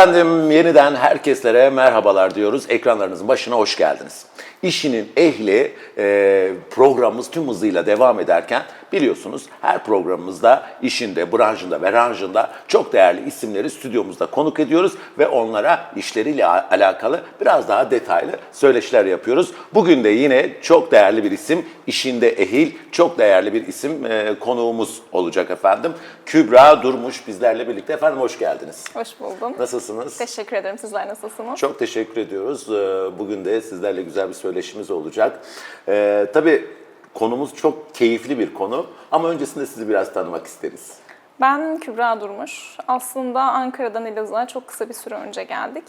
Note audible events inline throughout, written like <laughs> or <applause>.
Efendim yeniden herkeslere merhabalar diyoruz. Ekranlarınızın başına hoş geldiniz. İşinin ehli e, programımız tüm hızıyla devam ederken biliyorsunuz her programımızda işinde, branşında ve ranjında çok değerli isimleri stüdyomuzda konuk ediyoruz ve onlara işleriyle alakalı biraz daha detaylı söyleşiler yapıyoruz. Bugün de yine çok değerli bir isim, işinde ehil, çok değerli bir isim e, konuğumuz olacak efendim. Kübra Durmuş bizlerle birlikte. Efendim hoş geldiniz. Hoş buldum. Nasılsınız? Teşekkür ederim. Sizler nasılsınız? Çok teşekkür ediyoruz. Ee, Bugün de sizlerle güzel bir söyleşimiz olacak. Ee, tabii konumuz çok keyifli bir konu ama öncesinde sizi biraz tanımak isteriz. Ben Kübra Durmuş. Aslında Ankara'dan Elazığ'a çok kısa bir süre önce geldik.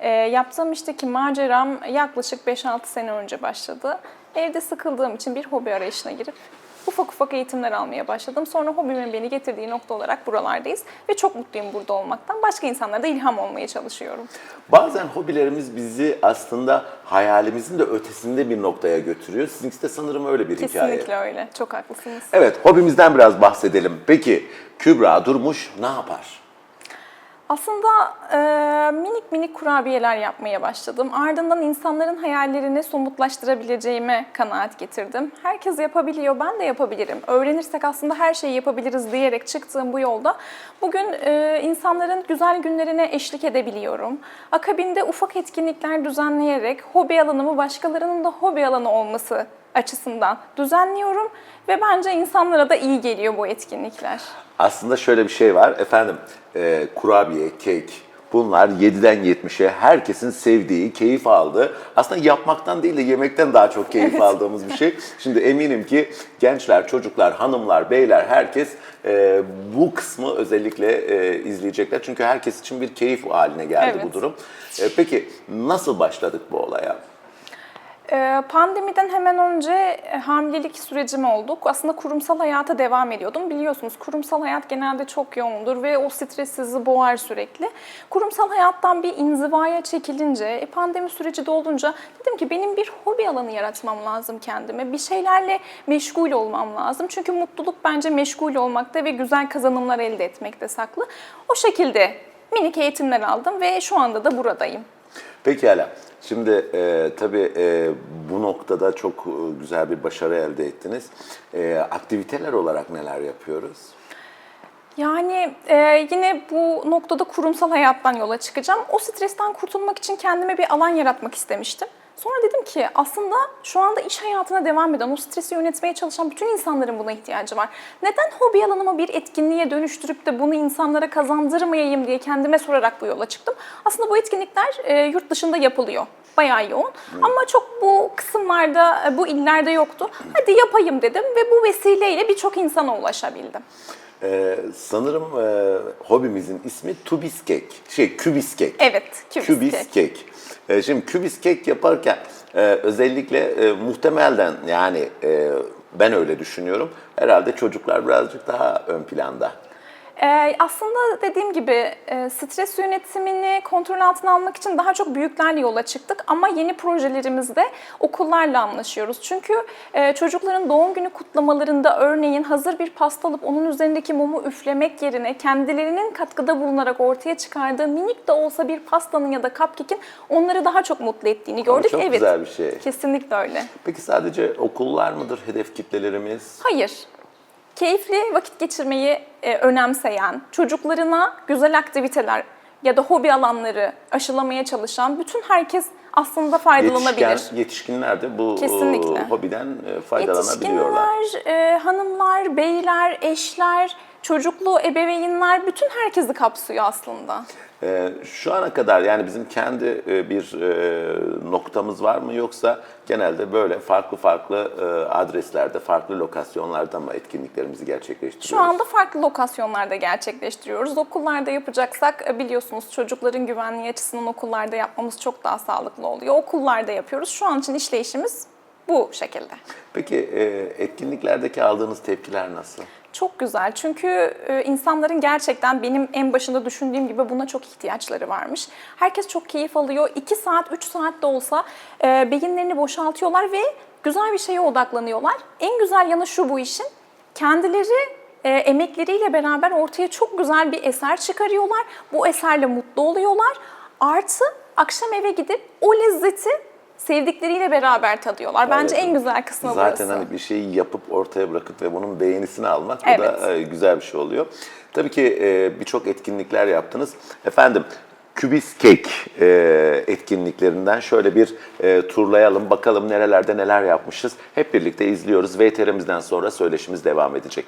Ee, yaptığım işteki maceram yaklaşık 5-6 sene önce başladı. Evde sıkıldığım için bir hobi arayışına girip ufak ufak eğitimler almaya başladım. Sonra hobimin beni getirdiği nokta olarak buralardayız ve çok mutluyum burada olmaktan. Başka insanlara da ilham olmaya çalışıyorum. Bazen hobilerimiz bizi aslında hayalimizin de ötesinde bir noktaya götürüyor. Sizinkisi de sanırım öyle bir hikaye. Kesinlikle öyle. Çok haklısınız. Evet, hobimizden biraz bahsedelim. Peki Kübra Durmuş ne yapar? Aslında e, minik minik kurabiyeler yapmaya başladım. Ardından insanların hayallerini somutlaştırabileceğime kanaat getirdim. Herkes yapabiliyor, ben de yapabilirim. Öğrenirsek aslında her şeyi yapabiliriz diyerek çıktığım bu yolda bugün e, insanların güzel günlerine eşlik edebiliyorum. Akabinde ufak etkinlikler düzenleyerek hobi alanımı başkalarının da hobi alanı olması açısından düzenliyorum ve bence insanlara da iyi geliyor bu etkinlikler. Aslında şöyle bir şey var. Efendim e, kurabiye, kek bunlar 7'den 70'e herkesin sevdiği, keyif aldığı, aslında yapmaktan değil de yemekten daha çok keyif aldığımız bir şey. Şimdi eminim ki gençler, çocuklar, hanımlar, beyler herkes e, bu kısmı özellikle e, izleyecekler. Çünkü herkes için bir keyif haline geldi Evet. bu durum. E, peki nasıl başladık bu olaya? Ee, Pandemiden hemen önce e, hamilelik sürecim oldu. Aslında kurumsal hayata devam ediyordum. Biliyorsunuz kurumsal hayat genelde çok yoğundur ve o stres sizi boğar sürekli. Kurumsal hayattan bir inzivaya çekilince, e, pandemi süreci de olunca dedim ki benim bir hobi alanı yaratmam lazım kendime. Bir şeylerle meşgul olmam lazım. Çünkü mutluluk bence meşgul olmakta ve güzel kazanımlar elde etmekte saklı. O şekilde minik eğitimler aldım ve şu anda da buradayım. Pekala. Şimdi e, tabii e, bu noktada çok e, güzel bir başarı elde ettiniz. E, aktiviteler olarak neler yapıyoruz? Yani e, yine bu noktada kurumsal hayattan yola çıkacağım. O stresten kurtulmak için kendime bir alan yaratmak istemiştim. Sonra dedim ki aslında şu anda iş hayatına devam eden, o stresi yönetmeye çalışan bütün insanların buna ihtiyacı var. Neden hobi alanımı bir etkinliğe dönüştürüp de bunu insanlara kazandırmayayım diye kendime sorarak bu yola çıktım. Aslında bu etkinlikler e, yurt dışında yapılıyor. Bayağı yoğun. Ama çok bu kısımlarda, e, bu illerde yoktu. Hadi yapayım dedim ve bu vesileyle birçok insana ulaşabildim. Ee, sanırım e, hobimizin ismi Tubis Cake. Şey, Kübis Cake. Evet, kübis Kübis Ee, şimdi Kübis Cake yaparken e, özellikle e, muhtemelden yani e, ben öyle düşünüyorum. Herhalde çocuklar birazcık daha ön planda. Ee, aslında dediğim gibi e, stres yönetimini kontrol altına almak için daha çok büyüklerle yola çıktık ama yeni projelerimizde okullarla anlaşıyoruz. Çünkü e, çocukların doğum günü kutlamalarında örneğin hazır bir pasta alıp onun üzerindeki mumu üflemek yerine kendilerinin katkıda bulunarak ortaya çıkardığı minik de olsa bir pastanın ya da cupcake'in onları daha çok mutlu ettiğini gördük. çok evet. güzel bir şey. Kesinlikle öyle. Peki sadece okullar mıdır hedef kitlelerimiz? Hayır. Keyifli vakit geçirmeyi e, önemseyen, çocuklarına güzel aktiviteler ya da hobi alanları aşılamaya çalışan bütün herkes aslında faydalanabilir. Yetişken, yetişkinler de bu Kesinlikle. e, hobiden e, faydalanabiliyorlar. Yetişkinler, e, hanımlar, beyler, eşler, çocuklu ebeveynler bütün herkesi kapsıyor aslında. Ee, şu ana kadar yani bizim kendi e, bir e, noktamız var mı yoksa genelde böyle farklı farklı e, adreslerde, farklı lokasyonlarda mı etkinliklerimizi gerçekleştiriyoruz? Şu anda farklı lokasyonlarda gerçekleştiriyoruz. Okullarda yapacaksak e, biliyorsunuz çocukların güvenliği açısından okullarda yapmamız çok daha sağlıklı oluyor. Okullarda yapıyoruz. Şu an için işleyişimiz bu şekilde. Peki e, etkinliklerdeki aldığınız tepkiler nasıl? Çok güzel çünkü e, insanların gerçekten benim en başında düşündüğüm gibi buna çok ihtiyaçları varmış. Herkes çok keyif alıyor. 2 saat, 3 saat de olsa e, beyinlerini boşaltıyorlar ve güzel bir şeye odaklanıyorlar. En güzel yanı şu bu işin. Kendileri e, emekleriyle beraber ortaya çok güzel bir eser çıkarıyorlar. Bu eserle mutlu oluyorlar. Artı akşam eve gidip o lezzeti sevdikleriyle beraber tadıyorlar. Bence Evet. en güzel kısmı Zaten burası. hani bir şeyi yapıp ortaya bırakıp ve bunun beğenisini almak bu Evet. da e, güzel bir şey oluyor. Tabii ki e, birçok etkinlikler yaptınız. Efendim Kübis Cake e, etkinliklerinden şöyle bir e, turlayalım bakalım nerelerde neler yapmışız. Hep birlikte izliyoruz. VTR'mizden sonra söyleşimiz devam edecek.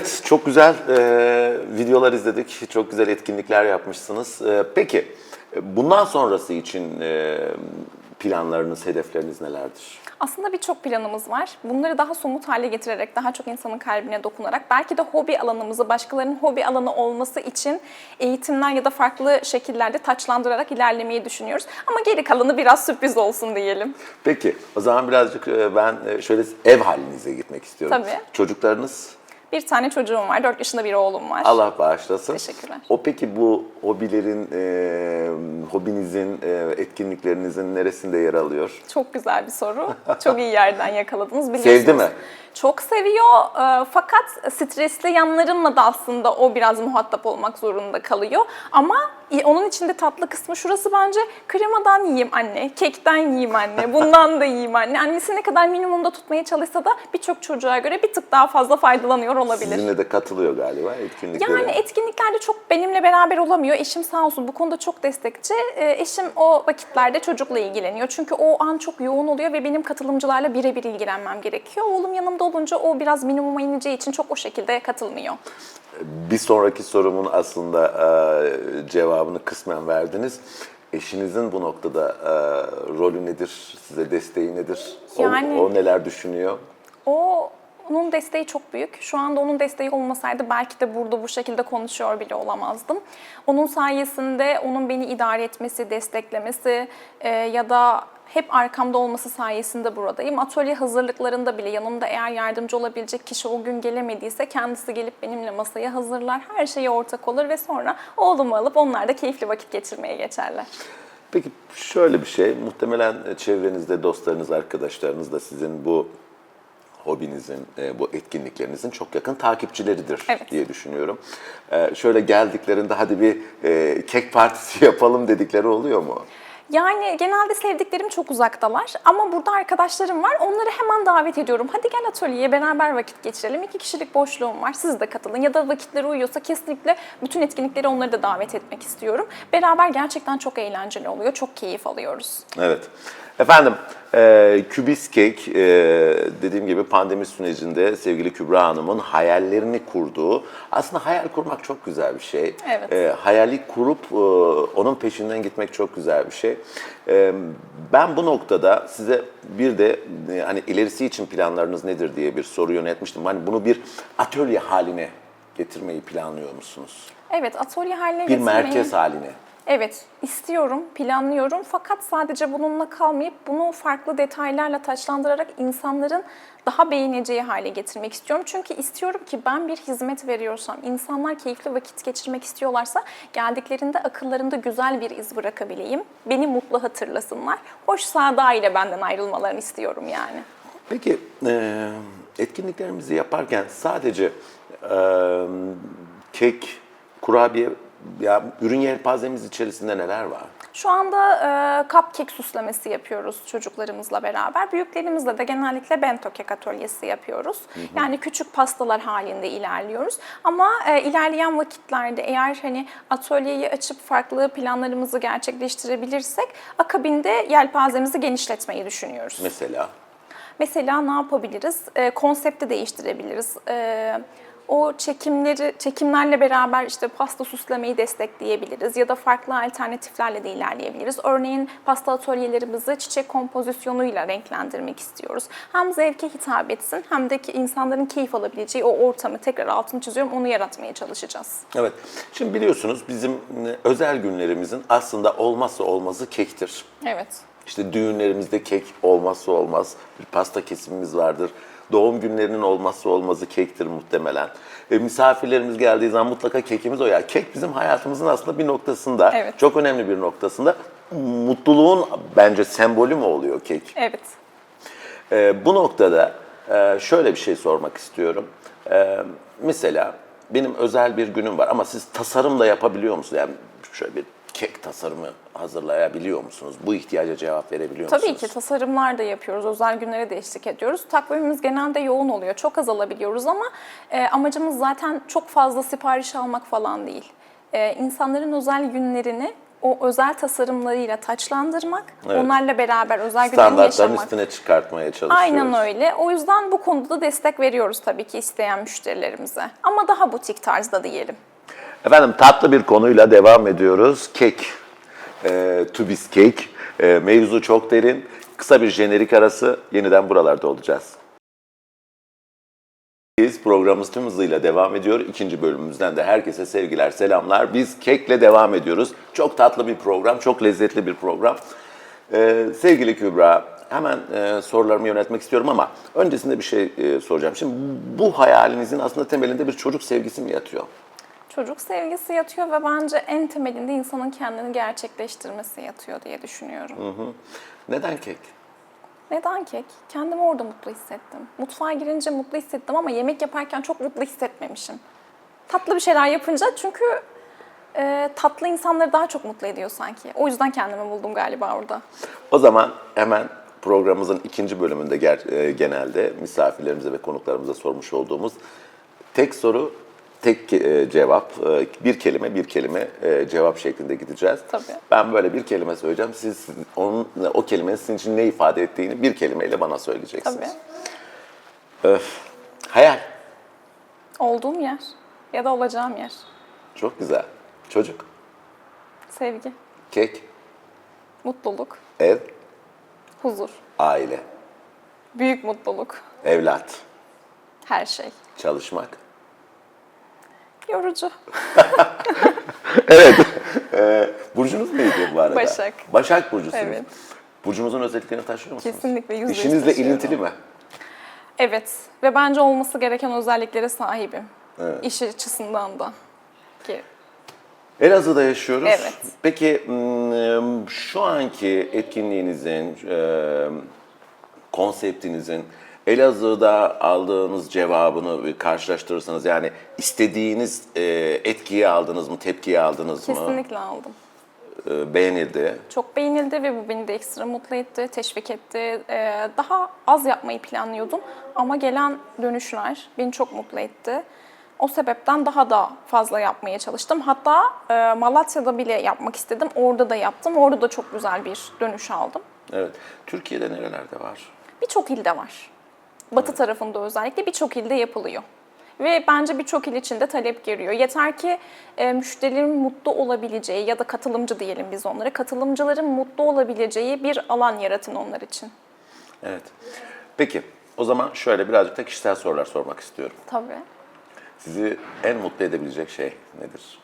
Evet, çok güzel e, videolar izledik, çok güzel etkinlikler yapmışsınız. E, peki, e, bundan sonrası için e, planlarınız, hedefleriniz nelerdir? Aslında birçok planımız var. Bunları daha somut hale getirerek, daha çok insanın kalbine dokunarak, belki de hobi alanımızı başkalarının hobi alanı olması için eğitimler ya da farklı şekillerde taçlandırarak ilerlemeyi düşünüyoruz. Ama geri kalanı biraz sürpriz olsun diyelim. Peki, o zaman birazcık e, ben e, şöyle ev halinize gitmek istiyorum. Tabii. Çocuklarınız Bir tane çocuğum var, 4 yaşında bir oğlum var. Allah bağışlasın. Teşekkürler. O peki bu hobilerin, e, hobinizin, e, etkinliklerinizin neresinde yer alıyor? Çok güzel bir soru. Çok iyi yerden yakaladınız. <laughs> Biliyorsunuz. Sevdi mi? Çok seviyor e, fakat stresli yanlarımla da aslında o biraz muhatap olmak zorunda kalıyor. Ama onun içinde tatlı kısmı şurası bence kremadan yiyeyim anne, kekten yiyeyim anne, <laughs> bundan da yiyeyim anne. Annesi ne kadar minimumda tutmaya çalışsa da birçok çocuğa göre bir tık daha fazla faydalanıyor olabilir. Sizinle de katılıyor galiba etkinliklere. Yani etkinliklerde çok benimle beraber olamıyor. Eşim sağ olsun bu konuda çok destekçi. Ee, Eşim o vakitlerde çocukla ilgileniyor. Çünkü o an çok yoğun oluyor ve benim katılımcılarla birebir ilgilenmem gerekiyor. Oğlum yanımda olunca o biraz minimuma ineceği için çok o şekilde katılmıyor. Bir sonraki sorumun aslında e, cevabını kısmen verdiniz. Eşinizin bu noktada e, rolü nedir? Size desteği nedir? O- Yani- o, neler düşünüyor? O onun desteği çok büyük. Şu anda onun desteği olmasaydı belki de burada bu şekilde konuşuyor bile olamazdım. Onun sayesinde onun beni idare etmesi, desteklemesi e, ya da hep arkamda olması sayesinde buradayım. Atölye hazırlıklarında bile yanımda eğer yardımcı olabilecek kişi o gün gelemediyse kendisi gelip benimle masaya hazırlar. Her şeye ortak olur ve sonra oğlumu alıp onlar da keyifli vakit geçirmeye geçerler. Peki şöyle bir şey, muhtemelen çevrenizde dostlarınız, arkadaşlarınız da sizin bu hobinizin, e, bu etkinliklerinizin çok yakın takipçileridir Evet. diye düşünüyorum. E, Şöyle geldiklerinde hadi bir e, kek partisi <laughs> yapalım dedikleri oluyor mu? Yani genelde sevdiklerim çok uzaktalar ama burada arkadaşlarım var. Onları hemen davet ediyorum. Hadi gel atölyeye beraber vakit geçirelim. İki kişilik boşluğum var. Siz de katılın. Ya da vakitleri uyuyorsa kesinlikle bütün etkinlikleri onları da davet etmek istiyorum. Beraber gerçekten çok eğlenceli oluyor. Çok keyif alıyoruz. Evet. Efendim, e, Kübis Cake e, dediğim gibi pandemi sürecinde sevgili Kübra Hanım'ın hayallerini kurduğu, aslında hayal kurmak çok güzel bir şey. Evet. E, hayali kurup e, onun peşinden gitmek çok güzel bir şey. E, ben bu noktada size bir de e, hani ilerisi için planlarınız nedir diye bir soru yöneltmiştim. Hani bunu bir atölye haline getirmeyi planlıyor musunuz? Evet, atölye haline Bir getirmeyi... merkez haline. Evet, istiyorum, planlıyorum fakat sadece bununla kalmayıp bunu farklı detaylarla taçlandırarak insanların daha beğeneceği hale getirmek istiyorum. Çünkü istiyorum ki ben bir hizmet veriyorsam, insanlar keyifli vakit geçirmek istiyorlarsa geldiklerinde akıllarında güzel bir iz bırakabileyim. Beni mutlu hatırlasınlar. Hoş sağda ile benden ayrılmalarını istiyorum yani. Peki e, etkinliklerimizi yaparken sadece e, kek, kurabiye, ya ürün yelpazemiz içerisinde neler var? Şu anda e, cupcake süslemesi yapıyoruz çocuklarımızla beraber. Büyüklerimizle de genellikle bento kek atölyesi yapıyoruz. Yani küçük pastalar halinde ilerliyoruz. Ama e, ilerleyen vakitlerde eğer hani atölyeyi açıp farklı planlarımızı gerçekleştirebilirsek akabinde yelpazemizi genişletmeyi düşünüyoruz. Mesela Mesela ne yapabiliriz? E, konsepti değiştirebiliriz. E, o çekimleri çekimlerle beraber işte pasta süslemeyi destekleyebiliriz ya da farklı alternatiflerle de ilerleyebiliriz. Örneğin pasta atölyelerimizi çiçek kompozisyonuyla renklendirmek istiyoruz. Hem zevke hitap etsin hem de ki insanların keyif alabileceği o ortamı tekrar altını çiziyorum onu yaratmaya çalışacağız. Evet. Şimdi biliyorsunuz bizim e, özel günlerimizin aslında olmazsa olmazı kektir. Evet. İşte düğünlerimizde kek olmazsa olmaz. Bir pasta kesimimiz vardır. Doğum günlerinin olmazsa olmazı kektir muhtemelen. E, misafirlerimiz geldiği zaman mutlaka kekimiz o ya. Kek bizim hayatımızın aslında bir noktasında, Evet. çok önemli bir noktasında. Mutluluğun bence sembolü mü oluyor kek? Evet. Ee, bu noktada e, şöyle bir şey sormak istiyorum. Ee, mesela benim özel bir günüm var ama siz tasarım da yapabiliyor musunuz? Yani şöyle bir kek tasarımı hazırlayabiliyor musunuz? Bu ihtiyaca cevap verebiliyor Tabii musunuz? ki tasarımlar da yapıyoruz, özel günlere de eşlik ediyoruz. Takvimimiz genelde yoğun oluyor, çok az alabiliyoruz ama e, amacımız zaten çok fazla sipariş almak falan değil. E, insanların özel günlerini o özel tasarımlarıyla taçlandırmak, Evet. onlarla beraber özel günlerini yaşamak. üstüne çıkartmaya çalışıyoruz. Aynen öyle. O yüzden bu konuda da destek veriyoruz tabii ki isteyen müşterilerimize. Ama daha butik tarzda diyelim. Efendim tatlı bir konuyla devam ediyoruz. Kek. Ee, Tubis kek. Ee, mevzu çok derin. Kısa bir jenerik arası. Yeniden buralarda olacağız. Biz programımız tüm hızıyla devam ediyor. İkinci bölümümüzden de herkese sevgiler, selamlar. Biz kekle devam ediyoruz. Çok tatlı bir program, çok lezzetli bir program. Ee, sevgili Kübra, hemen e, sorularımı yönetmek istiyorum ama öncesinde bir şey e, soracağım. Şimdi bu hayalinizin aslında temelinde bir çocuk sevgisi mi yatıyor? Çocuk sevgisi yatıyor ve bence en temelinde insanın kendini gerçekleştirmesi yatıyor diye düşünüyorum. Neden kek? Neden kek? Kendimi orada mutlu hissettim. Mutfağa girince mutlu hissettim ama yemek yaparken çok mutlu hissetmemişim. Tatlı bir şeyler yapınca çünkü e, tatlı insanları daha çok mutlu ediyor sanki. O yüzden kendimi buldum galiba orada. O zaman hemen programımızın ikinci bölümünde e, genelde misafirlerimize ve konuklarımıza sormuş olduğumuz tek soru, tek e, cevap, e, bir kelime, bir kelime e, cevap şeklinde gideceğiz. Tabii. Ben böyle bir kelime söyleyeceğim. Siz onun o kelimenin sizin için ne ifade ettiğini bir kelimeyle bana söyleyeceksiniz. Tabii. Öf. Hayal. Olduğum yer ya da olacağım yer. Çok güzel. Çocuk, Sevgi, kek, mutluluk, ev, huzur, aile, büyük mutluluk, evlat, her şey. çalışmak. Yorucu. <laughs> Evet. <laughs> Ee, burcunuz neydi bu arada? Başak. Başak burcusunuz. Evet. Burcunuzun özelliklerini taşıyor musunuz? Kesinlikle, yüzde yüz İşinizle taşıyorum. ilintili mi? Evet ve bence olması gereken özelliklere sahibim. İş açısından da. Ki Elazığ'da yaşıyoruz. Evet. Peki şu anki etkinliğinizin, konseptinizin Elazığ'da aldığınız cevabını karşılaştırırsanız yani istediğiniz e, etkiyi aldınız mı, tepkiyi aldınız mı? kesinlikle aldım. E, beğenildi. Çok beğenildi ve bu beni de ekstra mutlu etti, teşvik etti. Ee, daha az yapmayı planlıyordum ama gelen dönüşler beni çok mutlu etti. O sebepten daha da fazla yapmaya çalıştım. Hatta e, Malatya'da bile yapmak istedim. Orada da yaptım. Orada da çok güzel bir dönüş aldım. Evet. Türkiye'de nerelerde var? Birçok ilde var. Batı tarafında özellikle birçok ilde yapılıyor. Ve bence birçok il için de talep geliyor. Yeter ki e, müşterilerin mutlu olabileceği ya da katılımcı diyelim biz onlara, katılımcıların mutlu olabileceği bir alan yaratın onlar için. Evet. Peki o zaman şöyle birazcık da kişisel sorular sormak istiyorum. Tabii. Sizi en mutlu edebilecek şey nedir?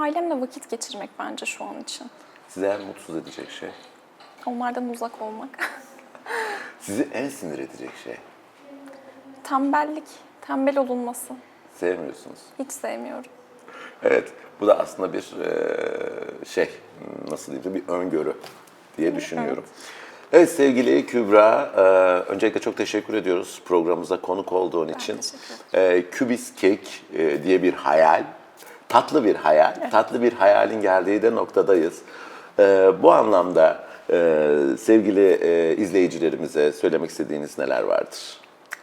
Ailemle vakit geçirmek bence şu an için. Sizi en mutsuz edecek şey? Onlardan uzak olmak. <laughs> Sizi en sinir edecek şey? Tembellik, tembel olunması. Sevmiyorsunuz. Hiç sevmiyorum. Evet, bu da aslında bir eee, şey, nasıl diyeyim, bir öngörü diye düşünüyorum. Evet sevgili Kübra, eee, öncelikle çok teşekkür ediyoruz programımıza konuk olduğun için. teşekkür Eee Kübis Kek eee, diye bir hayal, tatlı bir hayal, tatlı bir hayalin geldiği de noktadayız. Eee, bu anlamda eee, sevgili eee, izleyicilerimize söylemek istediğiniz neler vardır?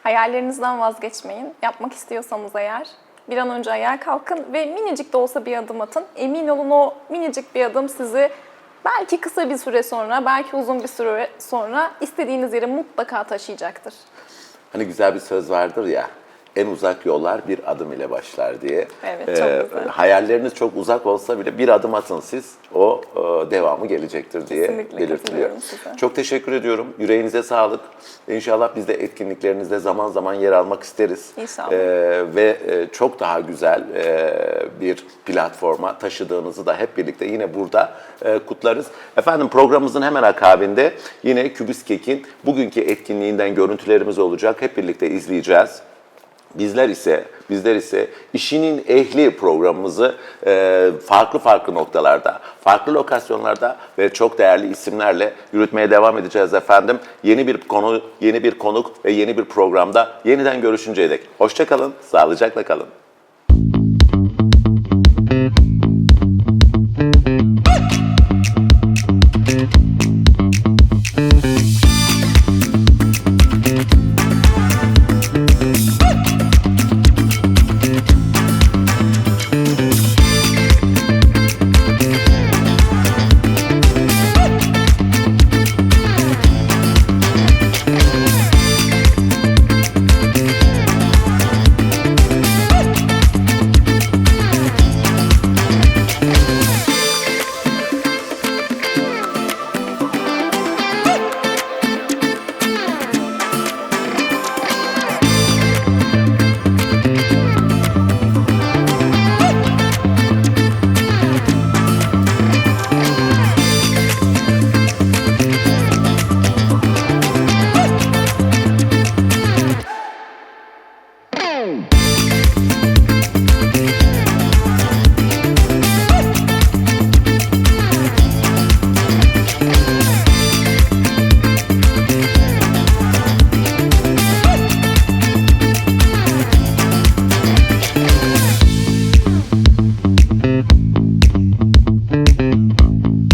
Hayallerinizden vazgeçmeyin. Yapmak istiyorsanız eğer bir an önce ayağa kalkın ve minicik de olsa bir adım atın. Emin olun o minicik bir adım sizi belki kısa bir süre sonra, belki uzun bir süre sonra istediğiniz yere mutlaka taşıyacaktır. Hani güzel bir söz vardır ya, en uzak yollar bir adım ile başlar diye. Evet, çok güzel. Hayalleriniz çok uzak olsa bile bir adım atın siz, o e, devamı gelecektir diye Kesinlikle belirtiliyor. size. Çok teşekkür ediyorum. Yüreğinize sağlık. İnşallah biz de etkinliklerinizde zaman zaman yer almak isteriz. İnşallah. Ee, ve e, çok daha güzel e, bir platforma taşıdığınızı da hep birlikte yine burada e, kutlarız. Efendim programımızın hemen akabinde yine Kübüs Kek'in bugünkü etkinliğinden görüntülerimiz olacak. Hep birlikte izleyeceğiz. Bizler ise bizler ise işinin ehli programımızı e, farklı farklı noktalarda, farklı lokasyonlarda ve çok değerli isimlerle yürütmeye devam edeceğiz efendim. Yeni bir konu, yeni bir konuk ve yeni bir programda yeniden görüşünceye dek. Hoşça kalın, sağlıcakla kalın.